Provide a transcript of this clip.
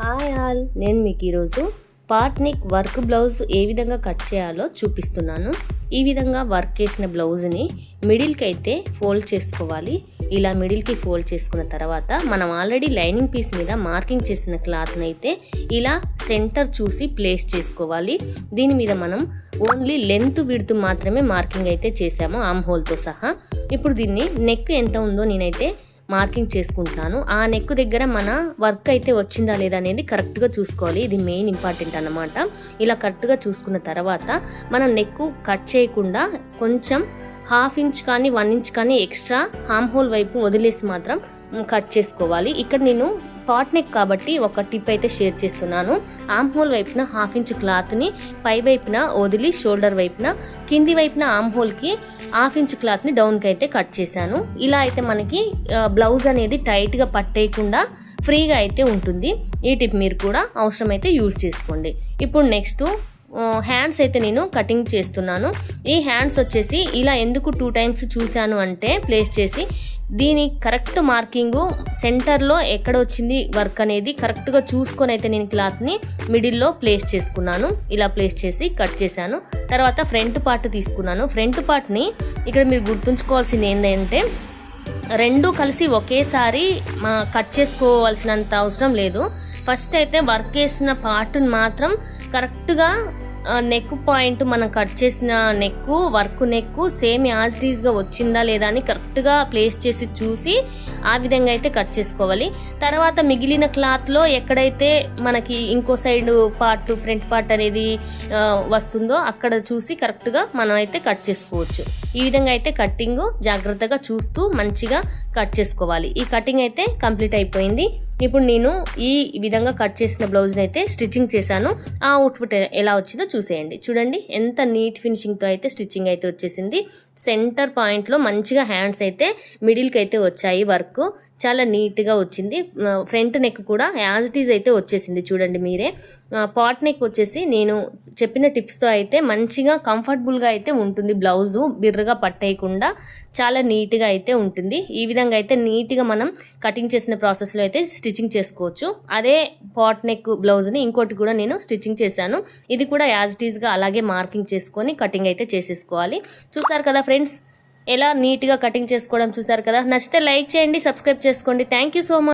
Hi all నేను మీకు ఈరోజు పార్ట్ నెక్ వర్క్ బ్లౌజ్ ఏ విధంగా కట్ చేయాలో చూపిస్తున్నాను. ఈ విధంగా వర్క్ చేసిన బ్లౌజ్ని మిడిల్కి అయితే ఫోల్డ్ చేసుకోవాలి. ఇలా మిడిల్కి ఫోల్డ్ చేసుకున్న తర్వాత మనం ఆల్రెడీ లైనింగ్ పీస్ మీద మార్కింగ్ చేసిన క్లాత్ని అయితే ఇలా సెంటర్ చూసి ప్లేస్ చేసుకోవాలి. దీని మీద మనం ఓన్లీ లెంత్ విడుతూ మాత్రమే మార్కింగ్ అయితే చేసాము ఆమ్ హోల్తో సహా. ఇప్పుడు దీన్ని నెక్ ఎంత ఉందో నేనైతే మార్కింగ్ చేసుకుంటున్నాను ఆ నెక్ దగ్గర మన వర్క్ అయితే వచ్చిందా లేదా అనేది కరెక్ట్గా చూసుకోవాలి. ఇది మెయిన్ ఇంపార్టెంట్ అన్నమాట. ఇలా కరెక్ట్గా చూసుకున్న తర్వాత మనం నెక్ కట్ చేయకుండా కొంచెం హాఫ్ ఇంచ్ కానీ వన్ ఇంచ్ కానీ ఎక్స్ట్రా హామ్ హోల్ వైపు వదిలేసి మాత్రం కట్ చేసుకోవాలి. ఇక్కడ నేను పాట్ నెక్ కాబట్టి ఒక టిప్ అయితే షేర్ చేస్తున్నాను. ఆమ్ హోల్ వైపున హాఫ్ ఇంచ్ క్లాత్ని పై వైపున వదిలి షోల్డర్ వైపున కింది వైపున ఆమ్ హోల్కి హాఫ్ ఇంచ్ క్లాత్ని డౌన్కి అయితే కట్ చేశాను. ఇలా అయితే మనకి బ్లౌజ్ అనేది టైట్గా పట్టేయకుండా ఫ్రీగా అయితే ఉంటుంది. ఈ టిప్ మీరు కూడా అవసరమైతే యూజ్ చేసుకోండి. ఇప్పుడు నెక్స్ట్ హ్యాండ్స్ అయితే నేను కటింగ్ చేస్తున్నాను. ఈ హ్యాండ్స్ వచ్చేసి ఇలా ఎందుకు టూ టైమ్స్ చూశాను అంటే ప్లేస్ చేసి దీని కరెక్ట్ మార్కింగు సెంటర్లో ఎక్కడ వచ్చింది వర్క్ అనేది కరెక్ట్గా చూసుకొని అయితే నేను క్లాత్ని మిడిల్లో ప్లేస్ చేసుకున్నాను. ఇలా ప్లేస్ చేసి కట్ చేశాను. తర్వాత ఫ్రంట్ పార్ట్ తీసుకున్నాను. ఫ్రంట్ పార్ట్ని ఇక్కడ మీరు గుర్తుంచుకోవాల్సింది ఏంటంటే రెండు కలిసి ఒకేసారి మా కట్ చేసుకోవాల్సినంత అవసరం లేదు. ఫస్ట్ అయితే వర్క్ చేసిన పార్ట్ని మాత్రం కరెక్ట్గా నెక్ పాయింట్ మనం కట్ చేసిన neck work neck same as డీజ్గా వచ్చిందా లేదా అని కరెక్ట్గా ప్లేస్ చేసి చూసి ఆ విధంగా అయితే కట్ చేసుకోవాలి. తర్వాత మిగిలిన క్లాత్లో ఎక్కడైతే మనకి ఇంకో సైడ్ పార్ట్ ఫ్రంట్ పార్ట్ అనేది వస్తుందో అక్కడ చూసి కరెక్ట్గా మనం అయితే కట్ చేసుకోవచ్చు. ఈ విధంగా అయితే కట్టింగ్ జాగ్రత్తగా చూస్తూ మంచిగా కట్ చేసుకోవాలి. ఈ కటింగ్ అయితే కంప్లీట్ అయిపోయింది. ఇప్పుడు నేను ఈ విధంగా కట్ చేసిన బ్లౌజ్ని అయితే స్టిచ్చింగ్ చేశాను. ఆ అవుట్ఫిట్ ఎలా వచ్చిందో చూసేయండి. చూడండి ఎంత నీట్ ఫినిషింగ్తో అయితే స్టిచ్చింగ్ అయితే వచ్చేసింది. సెంటర్ పాయింట్లో మంచిగా హ్యాండ్స్ అయితే మిడిల్కి అయితే వచ్చాయి వర్క్. చాలా నీట్గా వచ్చింది. ఫ్రంట్ నెక్ కూడా యాజ్ ఇట్ ఈజ్ అయితే వచ్చేసింది చూడండి మీరే. పాట్ నెక్ వచ్చేసి నేను చెప్పిన టిప్స్తో అయితే మంచిగా కంఫర్టబుల్గా అయితే ఉంటుంది బ్లౌజు బిర్రగా పట్టేయకుండా చాలా నీట్గా అయితే ఉంటుంది. ఈ విధంగా అయితే నీట్గా మనం కటింగ్ చేసిన ప్రాసెస్లో అయితే స్టిచ్చింగ్ చేసుకోవచ్చు. అదే పాట్ నెక్ బ్లౌజ్ని ఇంకోటి కూడా నేను స్టిచ్చింగ్ చేశాను. ఇది కూడా యాజ్ ఇట్ ఈజ్గా అలాగే మార్కింగ్ చేసుకొని కటింగ్ అయితే చేసేసుకోవాలి. చూసారు కదా ఫ్రెండ్స్ ఎలా నీట్గా కటింగ్ చేసుకోవడం చూసారు కదా. నచ్చితే లైక్ చేయండి సబ్స్క్రైబ్ చేసుకోండి. Thank you so much